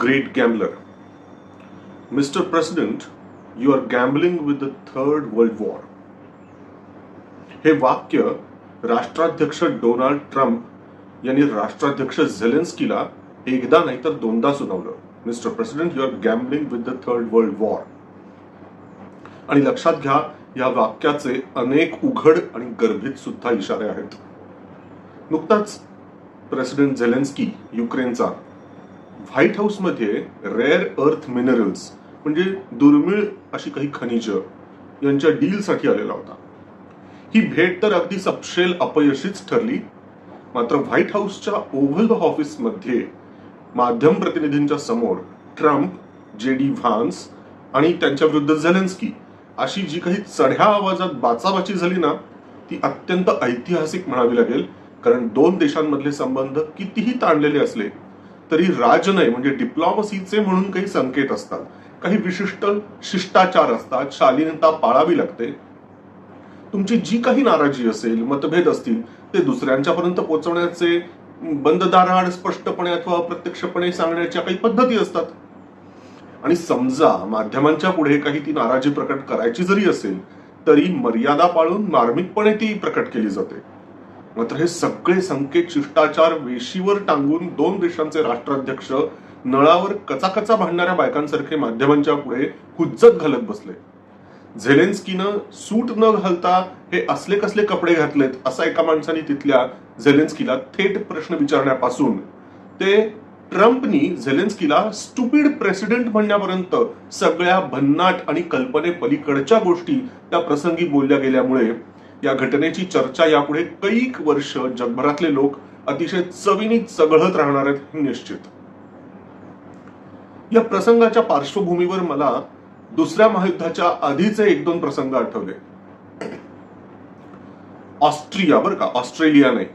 great gambler. Mr. President, you are gambling with the third world war. हे वाक्य राष्ट्राध्यक्ष Donald Trump यांनी राष्ट्राध्यक्ष झेलेन्स्कीला एकदा नाही तर दोनदा सुनावलं mister president you are gambling with the third world war आणि लक्षात घ्या या वाक्याचे अनेक उघड आणि गर्भित सुद्धा इशारे आहेत नुकताच प्रेसिडेंट झेलेन्स्की युक्रेनचा व्हाईट हाऊसमध्ये रेअर अर्थ मिनरल्स म्हणजे दुर्मिळ अशी काही खनिज यांच्या डीलसाठी आलेला होता. ही भेट तर अगदी सपशेल अपयशीच ठरली मात्र व्हाईट हाऊसच्या ओव्हल ऑफिसमध्ये माध्यम प्रतिनिधींच्या समोर ट्रम्प जे डी व्हान्स आणि त्यांच्या विरुद्ध झेलेन्स्की अशी जी काही चढ्या आवाजात बाचाबाची झाली ना ती अत्यंत ऐतिहासिक म्हणावी लागेल कारण दोन देशांमधले संबंध कितीही ताणलेले असले तरी राजनय म्हणजे डिप्लॉमसीचे म्हणून काही संकेत असतात. काही विशिष्ट शिष्टाचार असतात शालीनता पाळावी लागते. तुमची जी काही नाराजी असेल मतभेद असतील ते दुसऱ्यांच्यापर्यंत पोहोचवण्याचे बंद स्पष्टपणे अथवा अप्रत्यक्षपणे सांगण्याच्या काही पद्धती असतात. आणि समजा माध्यमांच्या पुढे काही ती नाराजी प्रकट करायची जरी असेल तरी मर्यादा पाळून मार्मिकपणे ती प्रकट केली जाते. मात्र हे सगळे संकेत शिष्टाचार वेशीवर टांगून दोन देशांचे राष्ट्राध्यक्ष नळावर कचाकचा भांडणाऱ्या बायकांसारखे माध्यमांच्या पुढे हुज्जत घालत बसले. झेलेन्स्कीनं सूट न घालता हे असले कसले कपडे घातलेत असा एका माणसाने तिथल्या झेलेन्स्कीला थेट प्रश्न विचारण्यापासून. ते ट्रम्पनी झेलेन्स्कीला स्टुपिड प्रेसिडेंट म्हणण्यापर्यंत सगळ्या भन्नाट आणि कल्पने पलीकडच्या गोष्टी त्या प्रसंगी बोलल्या गेल्यामुळे या घटनेची चर्चा यापुढे कैक वर्ष जगभरातले लोक अतिशय चवीने चघळत राहणार आहेत हे निश्चित. या प्रसंगाच्या पार्श्वभूमीवर मला दुसऱ्या महायुद्धाच्या आधीचे एक दोन प्रसंग आठवले. ऑस्ट्रिया बरं का ऑस्ट्रेलिया नाही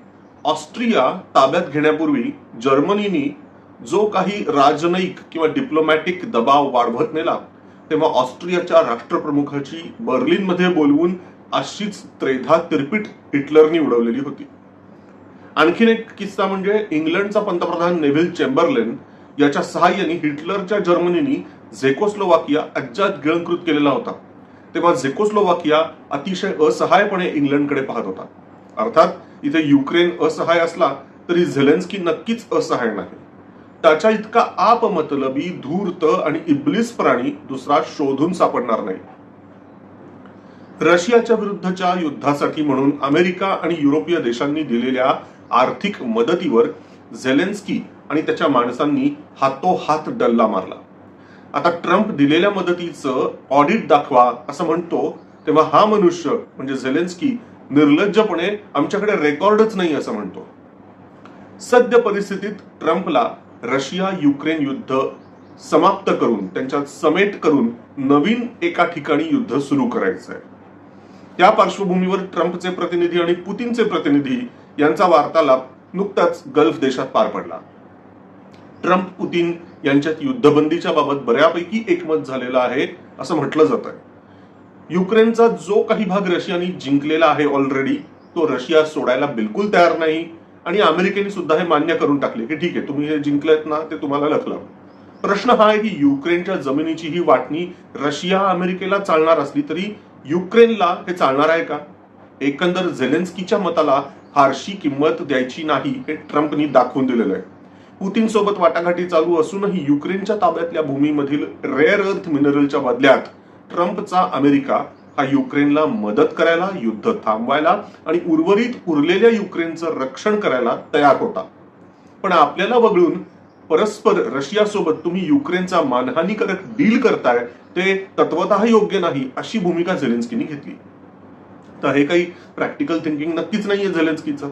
ऑस्ट्रिया ताब्यात घेण्यापूर्वी जर्मनीनी जो काही राजनयिक किंवा डिप्लोमॅटिक दबाव वाढवत नेला तेव्हा ऑस्ट्रियाच्या राष्ट्रप्रमुखाची बर्लिनमध्ये बोलवून अशीच त्रेधा तिरपीट हिटलरनी उडवलेली होती. आणखीन एक किस्सा म्हणजे इंग्लंडचा पंतप्रधान नेव्हिल चेंबरलेन याच्या सहाय्याने हिटलरच्या जर्मनीनी झेकोस्लोवाकिया अज्जात गिळंकृत केलेला होता. तेव्हा झेकोस्लोवाकिया अतिशय असहायपणे इंग्लंडकडे पाहत होता. अर्थात इथे युक्रेन असहाय असला तरी झेलेन्स्की नक्कीच असहाय नाही. त्याच्या इतका आपमतलबी धूर्त आणि इब्लिस प्राणी दुसरा शोधून सापडणार नाही. रशियाच्या विरुद्धच्या युद्धासाठी म्हणून अमेरिका आणि युरोपीय देशांनी दिलेल्या आर्थिक मदतीवर झेलेन्स्की आणि त्याच्या माणसांनी हातोहात डल्ला मारला. आता ट्रम्प दिलेल्या मदतीचं ऑडिट दाखवा असं म्हणतो तेव्हा हा मनुष्य म्हणजे झेलेन्स्की निर्लज्जपणे आमच्याकडे रेकॉर्डच नाही असं म्हणतो. सद्य परिस्थितीत ट्रम्पला रशिया युक्रेन युद्ध समाप्त करून त्यांच्यात समेट करून नवीन एका ठिकाणी युद्ध सुरू करायचं आहे त्या पार्श्वभूमीवर ट्रम्पचे प्रतिनिधी आणि पुतीनचे प्रतिनिधी यांचा वार्तालाप नुकताच गल्फ देशात पार पडला. ट्रम्प पुतीन यांच्यात युद्धबंदीच्या बाबत बऱ्यापैकी एकमत झालेलं आहे असं म्हटलं जात आहे युक्रेनचा जो काही भाग रशियाने जिंकलेला आहे ऑलरेडी तो रशिया सोडायला बिलकुल तयार नाही आणि अमेरिकेने सुद्धा हे मान्य करून टाकले की ठीक आहे तुम्ही हे जिंकलेत ना ते तुम्हाला लखलं प्रश्न हा आहे की युक्रेनच्या जमिनीची ही वाटणी रशिया अमेरिकेला चालणार असली तरी युक्रेनला हे चालणार आहे का? एकंदर झेलेन्स्कीच्या मताला फारशी किंमत द्यायची नाही हे ट्रम्पनी दाखवून दिलेलं आहे. पुतीन सोबत वाटाघाटी चालू असूनही युक्रेनच्या ताब्यातल्या भूमीमधील रेअर अर्थ मिनरलच्या बदल्यात ट्रम्पचा अमेरिका हा युक्रेनला मदत करायला युद्ध थांबवायला आणि उर्वरित उरलेल्या युक्रेनचं रक्षण करायला तयार होता. पण आपल्याला वगळून परस्पर रशियासोबत तुम्ही युक्रेनचा मानहानीकारक डील करताय ते तत्वत योग्य नाही अशी भूमिका झेलेन्स्कीने घेतली. तर हे काही प्रॅक्टिकल थिंकिंग नक्कीच नाहीये झेलेन्स्कीचं.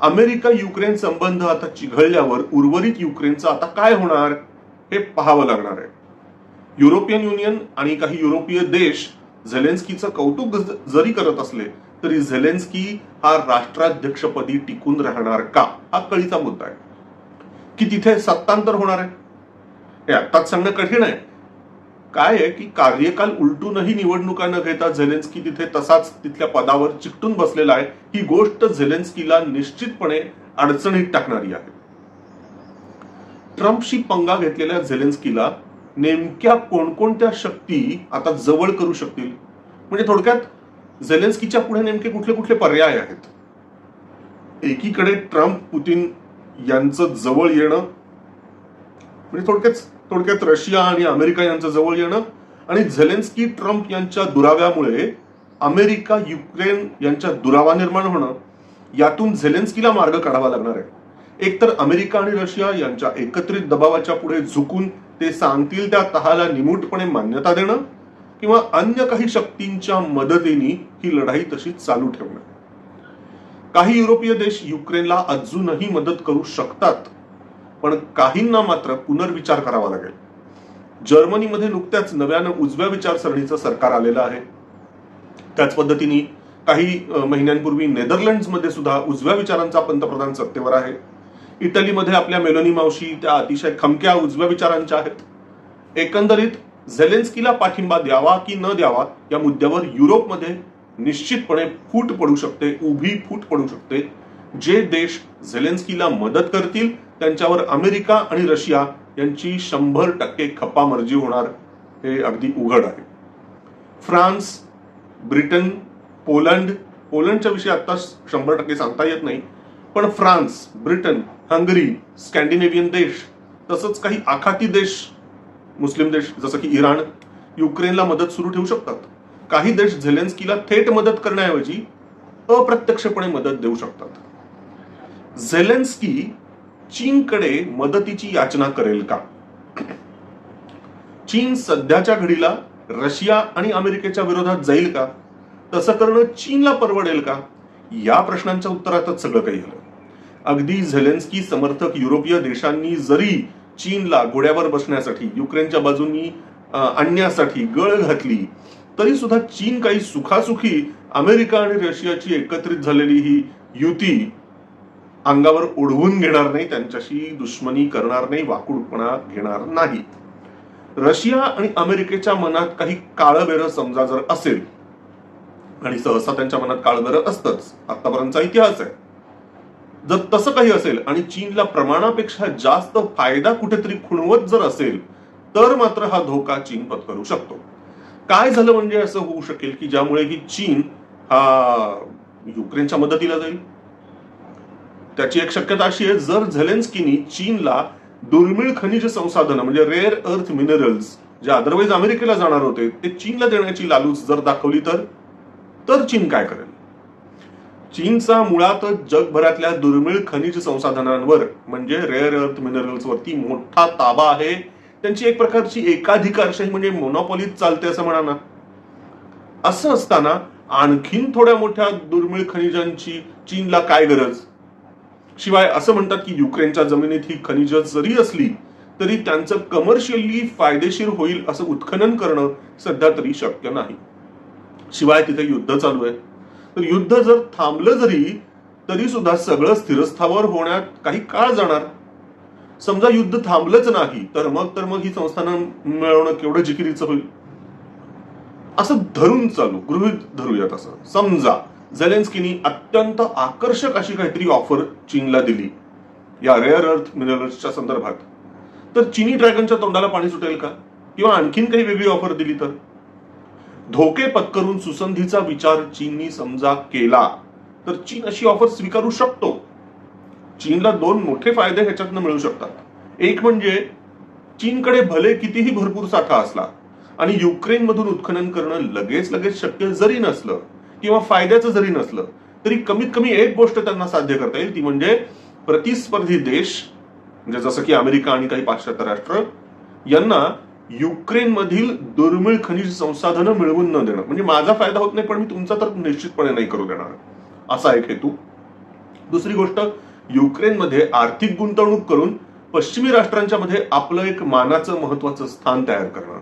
अमेरिका युक्रेन संबंध आता चिघळल्यावर उर्वरित युक्रेनचं आता काय होणार हे पाहावं लागणार आहे. युरोपियन युनियन आणि काही युरोपीय देश झेलेन्स्कीचं कौतुक जरी करत असले तरी झेलेन्स्की हा राष्ट्राध्यक्षपदी टिकून राहणार का? हा कळीचा मुद्दा आहे. की तिथे सत्तांतर होणार आहे? हे आत्ताच सांगणं कठीण आहे. काय आहे की कार्यकाल उलटूनही निवडणुका न घेता झेलेन्स्की तिथे तसाच तिथल्या पदावर चिकटून बसलेला आहे. ही गोष्ट झेलेन्स्कीला निश्चितपणे अडचणीत टाकणारी आहे. ट्रम्पशी पंगा घेतलेल्या झेलेन्स्कीला नेमक्या कोणकोणत्या शक्ती आता जवळ करू शकतील? म्हणजे थोडक्यात झेलेन्स्कीच्या पुढे नेमके कुठले कुठले पर्याय आहेत? एकीकडे ट्रम्प पुतीन यांचं जवळ येणं म्हणजे थोडक्यात थोडक्यात रशिया आणि अमेरिका यांचं जवळ येणं आणि झेलेन्स्की ट्रम्प यांच्या दुराव्यामुळे अमेरिका युक्रेन यांच्या दुरावा निर्माण होणं यातून झेलेन्स्कीला मार्ग काढावा लागणार आहे. एकतर अमेरिका आणि रशिया यांच्या एकत्रित दबावाच्या पुढे झुकून ते सांगतील त्या तहाला निमूटपणे मान्यता देणं किंवा अन्य काही शक्तींच्या मदतीने ही लढाई तशीच चालू ठेवणं. काही युरोपीय देश युक्रेनला अजूनही मदत करू शकतात पण काहींना मात्र पुनर्विचार करावा लागेल. जर्मनीमध्ये नुकत्याच नव्यानं उजव्या विचारसरणीचं सरकार आलेलं आहे. त्याच पद्धतीने काही महिन्यांपूर्वी नेदरलँड्समध्ये सुद्धा उजव्या विचारांचा पंतप्रधान सत्तेवर आहे. इटलीमध्ये आपल्या मेलोनी मावशी त्या अतिशय खमक्या उजव्या विचारांच्या आहेत. एकंदरीत झेलेन्स्कीला पाठिंबा द्यावा की न द्यावा या मुद्द्यावर युरोपमध्ये निश्चितपणे फूट पडू शकते उभी फूट पडू शकते जे देश झेलेन्स्कीला मदत करतील त्यांच्यावर अमेरिका आणि रशिया यांची शंभर टक्के खप्पामर्जी होणार हे अगदी उघड आहे. फ्रान्स ब्रिटन पोलंड पोलंडच्या विषयी आता शंभर टक्के सांगता येत नाही पण फ्रान्स ब्रिटन हंगरी स्कॅन्डिनेव्हियन देश तसंच काही आखाती देश मुस्लिम देश जसं की इराण युक्रेनला मदत सुरू ठेवू शकतात. काही देश झेलेन्स्कीला थेट मदत करण्याऐवजी अप्रत्यक्षपणे मदत देऊ शकतात. झेलेन्स्की चीनकडे मदतीची याचना करेल का? चीन सध्याच्या घडीला रशिया आणि अमेरिकेच्या विरोधात जाईल का? तसं करणं चीनला परवडेल का? या प्रश्नांच्या उत्तरातच सगळं काही आलं अगदी झेलेन्स्की समर्थक युरोपीय देशांनी जरी चीनला घोड्यावर बसण्यासाठी युक्रेनच्या बाजूनी आणण्यासाठी गळ घातली तरी सुद्धा चीन काही सुखासुखी अमेरिका आणि रशियाची एकत्रित झालेली ही युती अंगावर ओढवून घेणार नाही त्यांच्याशी दुश्मनी करणार नाही वाकुडपणा घेणार नाही. रशिया आणि अमेरिकेच्या मनात काही काळबेरं समजा जर असेल आणि सहसा त्यांच्या मनात काळबेरं असतंच आतापर्यंतचा इतिहास आहे. जर तसं काही असेल आणि चीनला प्रमाणापेक्षा जास्त फायदा कुठेतरी खुणवत जर असेल तर मात्र हा धोका चीन पत्करू शकतो. काय झालं म्हणजे असं होऊ शकेल की ज्यामुळे की चीन हा युक्रेनच्या मदतीला जाईल? त्याची एक शक्यता अशी आहे जर झलेन्स्कीनी चीनला दुर्मिळ खनिज संसाधनं म्हणजे रेअर अर्थ मिनरल्स जे अदरवाईज अमेरिकेला जाणार होते ते चीनला देण्याची लालूच जर दाखवली तर तर चीन काय करेल? चीनचा मुळातच जगभरातल्या दुर्मिळ खनिज संसाधनांवर म्हणजे रेअर अर्थ मिनरल्सवरती मोठा ताबा आहे. त्यांची एक प्रकारची एकाधिकारशाही म्हणजे मोनोपॉलीच चालते असं म्हणा ना. असं असताना आणखीन थोड्या मोठ्या दुर्मिळ खनिजांची चीनला काय गरज? शिवाय असं म्हणतात की युक्रेनच्या जमिनीत ही खनिज जरी असली तरी त्यांचं कमर्शियली फायदेशीर होईल असं उत्खनन करणं सध्या तरी शक्य नाही. शिवाय तिथे युद्ध चालू आहे. तर युद्ध जर थांबलं जरी तरी सुद्धा सगळं स्थिरस्थावर होण्यात काही काळ जाणार. समजा युद्ध थांबलंच नाही तर मग तर मग ही संस्थानं मिळवणं केवढं जिकिरीचं होईल? असं धरून चालू गृहित धरूयात असं. समजा झलेन्स्कीनी अत्यंत आकर्षक अशी काहीतरी ऑफर चीनला दिली. या रेअर अर्थ मिनरल्सच्या संदर्भात. तर चिनी ड्रॅगनच्या तोंडाला पाणी सुटेल का? किंवा आणखीन काही वेगळी ऑफर दिली तर? धोके पत्करून सुसंधीचा विचार चीननी समजा केला तर चीन अशी ऑफर स्वीकारू शकतो. चीनला दोन मोठे फायदे ह्याच्यातनं मिळू शकतात. एक म्हणजे चीनकडे भले कितीही भरपूर साठा असला आणि युक्रेनमधून उत्खनन करणं लगेच लगेच शक्य जरी नसलं किंवा फायद्याचं जरी नसलं तरी कमीत कमी एक गोष्ट त्यांना साध्य करता येईल ती म्हणजे प्रतिस्पर्धी देश म्हणजे जसं की अमेरिका आणि काही पाश्चात्य राष्ट्र यांना युक्रेनमधील दुर्मिळ खनिज संसाधनं मिळवून न देणं. म्हणजे माझा फायदा होत नाही पण मी तुमचा तर निश्चितपणे नाही करू देणार. असा एक हेतू. दुसरी गोष्ट युक्रेनमध्ये आर्थिक गुंतवणूक करून पश्चिमी राष्ट्रांच्या मध्ये आपलं एक मानाचं महत्वाचं स्थान तयार करणं.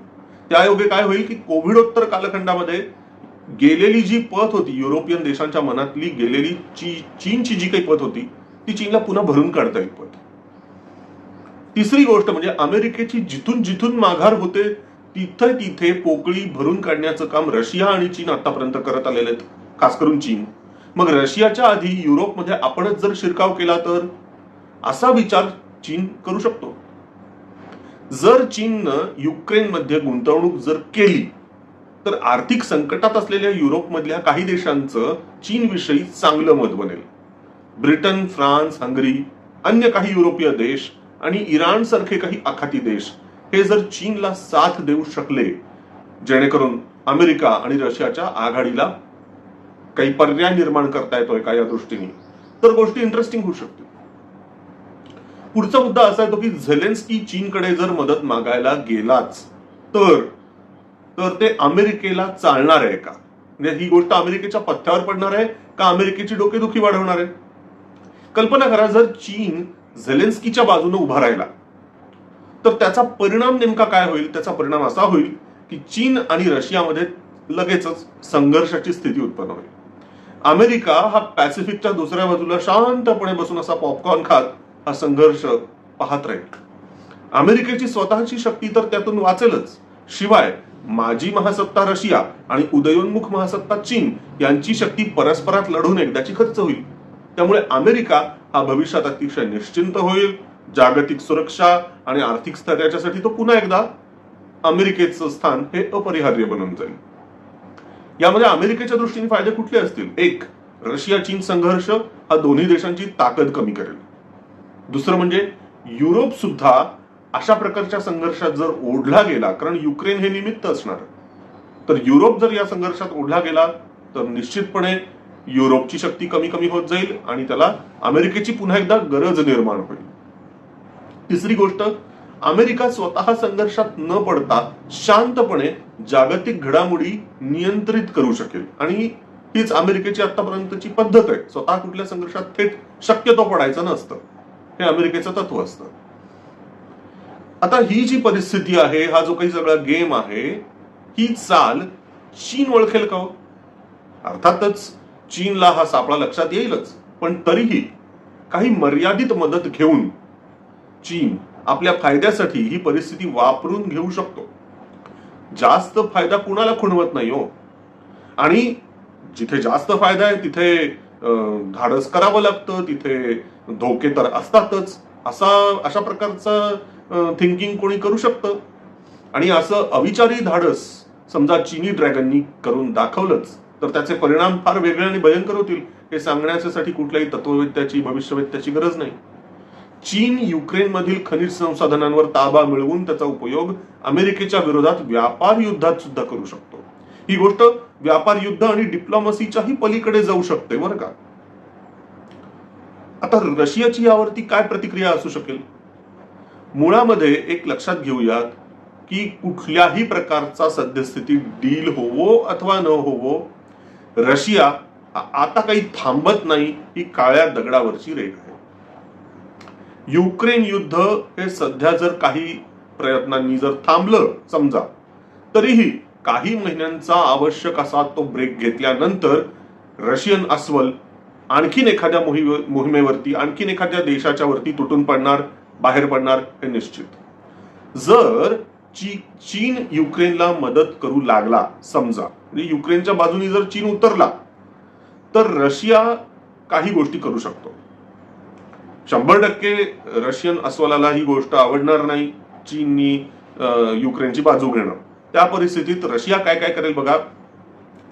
त्यायोगे काय होईल की कोविडोत्तर कालखंडामध्ये गेलेली जी पत होती युरोपियन देशांच्या मनातली गेलेली ची चीनची जी काही पत होती ती चीनला पुन्हा भरून काढता येईल पत तिसरी गोष्ट म्हणजे अमेरिकेची जिथून जिथून माघार होते तिथे तिथे पोकळी भरून काढण्याचं काम रशिया आणि चीन आतापर्यंत करत आलेले आहेत खास करून चीन. मग रशियाच्या आधी युरोपमध्ये आपणच जर शिरकाव केला तर? असा विचार चीन करू शकतो. जर चीननं युक्रेनमध्ये गुंतवणूक जर केली तर आर्थिक संकटात असलेल्या युरोपमधल्या काही देशांचं चीनविषयी चांगलं मत बनेल. ब्रिटन फ्रान्स हंगरी अन्य काही युरोपीय देश आणि इराण सारखे काही आखाती देश हे जर चीनला साथ देऊ शकले जेणेकरून अमेरिका आणि रशियाच्या आघाडीला काही पर्याय निर्माण करता येतोय का या दृष्टीने? तर गोष्टी इंटरेस्टिंग होऊ शकतील. पुढचा मुद्दा असा येतो की झेलेन्स्की चीनकडे जर मदत मागायला गेलाच तर तर ते अमेरिकेला चालणार आहे का? म्हणजे ही गोष्ट अमेरिकेच्या पथ्यावर पडणार आहे का अमेरिकेची डोकेदुखी वाढवणार आहे? कल्पना करा जर चीन झेलेन्स्कीच्या बाजूने उभा राहिला तर त्याचा परिणाम नेमका काय होईल? त्याचा परिणाम असा होईल की चीन आणि रशियामध्ये लगेचच संघर्षाची स्थिती उत्पन्न होईल. अमेरिका हा पॅसिफिकच्या दुसऱ्या बाजूला शांतपणे बसून असा पॉपकॉर्न खात हा संघर्ष पाहत राहील. अमेरिकेची स्वतःची शक्ती तर त्यातून वाचेलच. शिवाय माजी महासत्ता रशिया आणि उदयोन्मुख महासत्ता चीन यांची शक्ती परस्परात लढून एकदाची खर्च होईल. त्यामुळे अमेरिका हा भविष्यात अतिशय निश्चिंत होईल. जागतिक सुरक्षा आणि आर्थिक स्थैर्याच्यासाठी तो पुन्हा एकदा अमेरिकेचं स्थान हे अपरिहार्य बनून जाईल. यामध्ये अमेरिकेच्या दृष्टीने फायदे कुठले असतील? एक रशिया चीन संघर्ष हा दोन्ही देशांची ताकद कमी करेल. दुसरं म्हणजे युरोप सुद्धा अशा प्रकारच्या संघर्षात जर ओढला गेला कारण युक्रेन हे निमित्त असणार तर युरोप जर या संघर्षात ओढला गेला तर निश्चितपणे युरोपची शक्ती कमी कमी होत जाईल आणि त्याला अमेरिकेची पुन्हा एकदा गरज निर्माण होईल. तिसरी गोष्ट अमेरिका स्वतः संघर्षात न पडता शांतपणे जागतिक घडामोडी नियंत्रित करू शकेल. आणि हीच अमेरिकेची आतापर्यंतची पद्धत आहे. स्वतः कुठल्या संघर्षात थेट शक्यतो पडायचं नसतं. हे अमेरिकेचं तत्व असतं. आता ही जी परिस्थिती आहे हा जो काही सगळा गेम आहे ही चाल चीन ओळखेल का हो? अर्थातच चीनला हा सापळा लक्षात येईलच. पण तरीही काही मर्यादित मदत घेऊन चीन आपल्या फायद्यासाठी ही परिस्थिती वापरून घेऊ शकतो. जास्त फायदा कुणाला खुणवत नाही हो? आणि जिथे जास्त फायदा आहे तिथे धाडस करावं लागतं तिथे धोके तर असतातच. असा अशा प्रकारचा थिंकिंग कोणी करू शकतं. आणि असं अविचारी धाडस समजा चिनी ड्रॅगननी करून दाखवलंच तर त्याचे परिणाम फार वेगळे आणि भयंकर होतील हे सांगण्यासाठी कुठल्याही तत्ववेत्याची भविष्यवेत्याची गरज नाही. चीन युक्रेनमधील खनिज संसाधनांवर ताबा मिळवून त्याचा उपयोग अमेरिकेच्या विरोधात व्यापार युद्धात सुद्धा करू शकतो. ही गोष्ट व्यापार युद्ध आणि डिप्लोमसीच्याही पलीकडे जाऊ शकते बरं का? आता रशियाची यावरती काय प्रतिक्रिया असू शकेल? मुळामध्ये एक लक्षात घेऊयात की कुठल्याही प्रकारचा सद्यस्थिती डील होवो अथवा न होवो रशिया आता काही थांबत नाही ही काळ्या दगडावरची रेख आहे. युक्रेन युद्ध हे सध्या जर काही प्रयत्नांनी जर थांबलं समजा तरीही काही महिन्यांचा आवश्यक असा तो ब्रेक घेतल्यानंतर रशियन अस्वल आणखीन एखाद्या मोहिमेवरती आणखीन एखाद्या देशाच्या वरती तुटून पडणार बाहेर पडणार हे निश्चित. जर ची चीन युक्रेनला मदत करू लागला समजा म्हणजे युक्रेनच्या बाजूनी जर चीन उतरला तर रशिया काही गोष्टी करू शकतो. शंभर टक्के रशियन अस्वलाला ही गोष्ट आवडणार नाही चीननी युक्रेनची बाजू घेणं. त्या परिस्थितीत रशिया काय काय करेल बघा.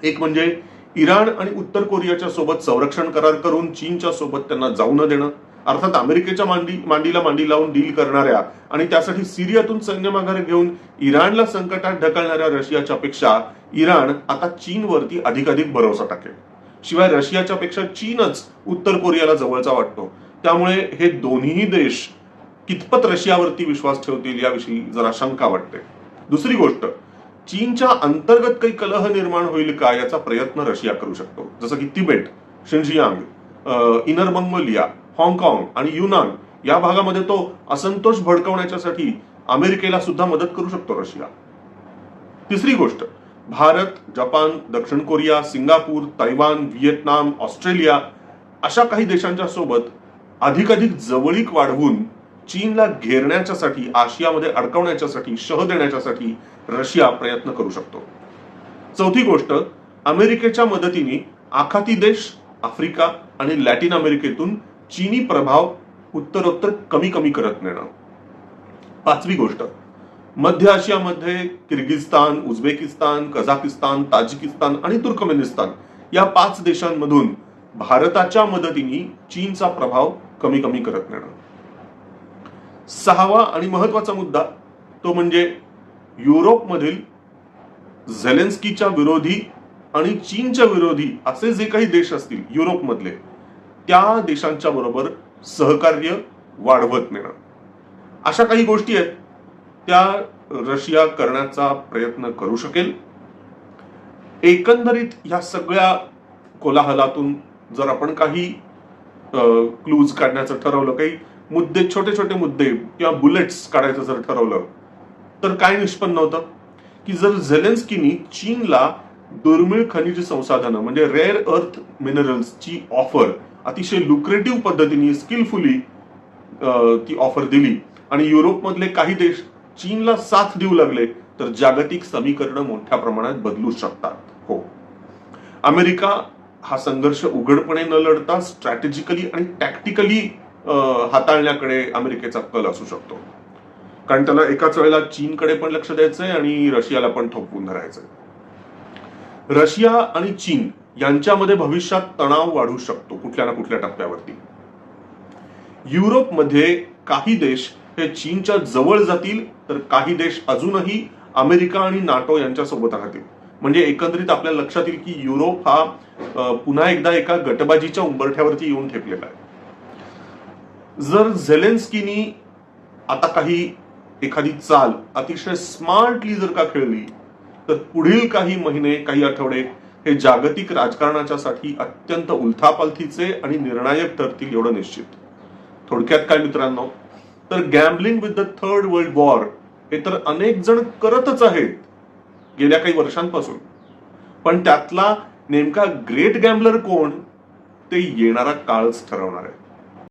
एक म्हणजे इराण आणि उत्तर कोरियाच्या सोबत संरक्षण करार करून चीनच्या सोबत त्यांना जाऊ न देणं. अर्थात अमेरिकेच्या मांडी मांडीला मांडी लावून डील करणाऱ्या आणि त्यासाठी सिरियातून सैन्य माघार घेऊन इराणला संकटात ढकलणाऱ्या रशियाच्या पेक्षा इराण आता चीनवरती अधिकाधिक भरोसा टाकेल. शिवाय रशियाच्या पेक्षा चीनच उत्तर कोरियाला जवळचा वाटतो. त्यामुळे हे दोन्ही देश कितपत रशियावरती विश्वास ठेवतील याविषयी जरा शंका वाटते. दुसरी गोष्ट चीनच्या अंतर्गत काही कलह निर्माण होईल का याचा प्रयत्न रशिया करू शकतो. जसं की तिबेट शिंजियांग इनर मंगोलिया हाँगकाँग आणि युनान या भागामध्ये तो असंतोष भडकवण्याच्यासाठी अमेरिकेला सुद्धा मदत करू शकतो रशिया. तिसरी गोष्ट भारत जपान दक्षिण Korea Singapore Taiwan Vietnam Australia अशा काही देशांच्या सोबत अधिकाधिक जवळीक वाढवून चीनला घेरण्याच्यासाठी आशियामध्ये अडकवण्याच्यासाठी शह देण्याच्यासाठी रशिया प्रयत्न करू शकतो. चौथी गोष्ट अमेरिकेच्या मदतीने आखाती देश आफ्रिका आणि लॅटिन अमेरिकेतून चीनी प्रभाव उत्तरोत्तर कमी कमी करत नेणं. पाचवी गोष्ट. मध्य आशियामध्ये किर्गिस्तान उझबेकिस्तान कझाकिस्तान ताजिकिस्तान आणि तुर्कमेनिस्तान या पाच देशांमधून भारताच्या मदतीने चीनचा प्रभाव कमी कमी करत नेणं. सहावा आणि महत्त्वाचा मुद्दा तो म्हणजे युरोपमधील झेलेन्स्कीच्या विरोधी आणि चीनच्या विरोधी असे जे काही देश असतील युरोपमधले त्या देशांच्या बरोबर सहकार्य वाढवत नेणं. अशा काही गोष्टी आहेत. त्या रशिया करण्याचा प्रयत्न करू शकेल. एकंदरीत ह्या सगळ्या कोलाहलातून जर आपण काही क्लूज काढण्याचं ठरवलं काही मुद्दे छोटे छोटे मुद्दे किंवा बुलेट्स काढायचं जर ठरवलं तर काय निष्पन्न होतं? की जर झेलेन्स्कीनी चीनला दुर्मिळ खनिज संसाधनं म्हणजे रेअर अर्थ मिनरल्सची ऑफर अतिशय लुक्रेटिव्ह पद्धतीने स्किलफुली ती ऑफर दिली. आणि युरोपमधले काही देश चीनला साथ देऊ लागले तर जागतिक समीकरणं मोठ्या प्रमाणात बदलू शकतात. हो. अमेरिका हा संघर्ष उघडपणे न लढता स्ट्रॅटेजिकली आणि टॅक्टिकली हाताळण्याकडे अमेरिकेचा कल असू शकतो. कारण त्याला एकाच वेळेला चीनकडे पण लक्ष द्यायचंय आणि रशियाला पण थोपवून धरायचंय. रशिया आणि चीन यांच्यामध्ये भविष्यात तणाव वाढू शकतो कुठल्या ना कुठल्या टप्प्यावरती. युरोपमध्ये काही देश हे चीनच्या जवळ जातील तर काही देश अजूनही अमेरिका आणि नाटो यांच्या सोबत राहतील. म्हणजे एकंदरीत आपल्या लक्षात येईल की युरोप हा पुन्हा एकदा एका गटबाजीच्या उंबरठ्यावरती येऊन ठेपलेला आहे. जर झेलेन्स्कीनी आता काही एखादी चाल अतिशय स्मार्टली जर का खेळली तर पुढील काही महिने काही आठवडे हे जागतिक राजकारणाच्या साठी अत्यंत उलथापालथीचे आणि निर्णायक ठरतील एवढं निश्चित. थोडक्यात काय मित्रांनो? तर gambling with the third world war हे तर अनेक जण करतच आहेत गेल्या काही वर्षांपासून. पण त्यातला नेमका ग्रेट गॅम्बलर कोण? ते येणारा काळच ठरवणार आहे